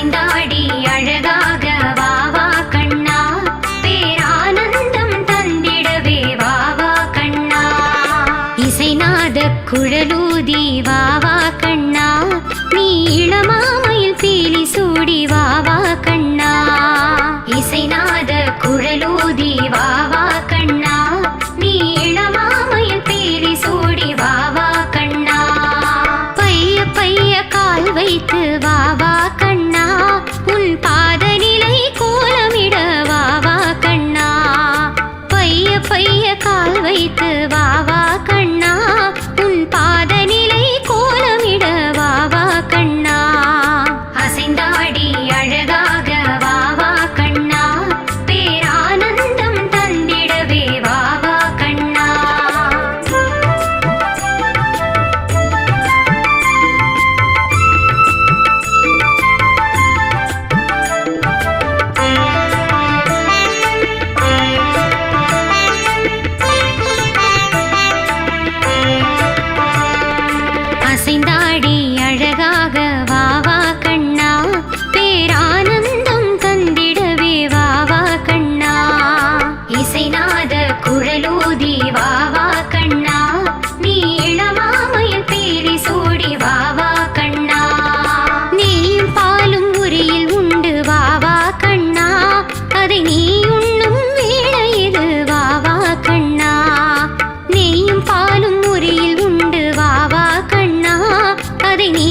நிறைந்தாடி அழகாக வாவா கண்ணா. பேரானந்தம் தந்திடவே வாவா கண்ணா. இசைநாத குழலூதி வாவா கண்ணா. நீ இளமாமையில் பீலி சூடி வாவா கண்ணா. இசைநாத குழலூதி வாவா கண்ணா. நீ இளமாமையில் பீலி சூடி வாவா கண்ணா. பைய பைய கால் வைத்து வாவா வைத்து வாவா பாத குழலூதி வாவா கண்ணா. நீ இளமாமையின் பேரி சூடி வாவா கண்ணா. நீயும் பாலும் உரியில் உண்டு வாவா கண்ணா. அதை நீ உண்ணும் வேளை இது வாவா கண்ணா. நீயும் பாலும் உரியில் உண்டு வாவா கண்ணா. அதை நீ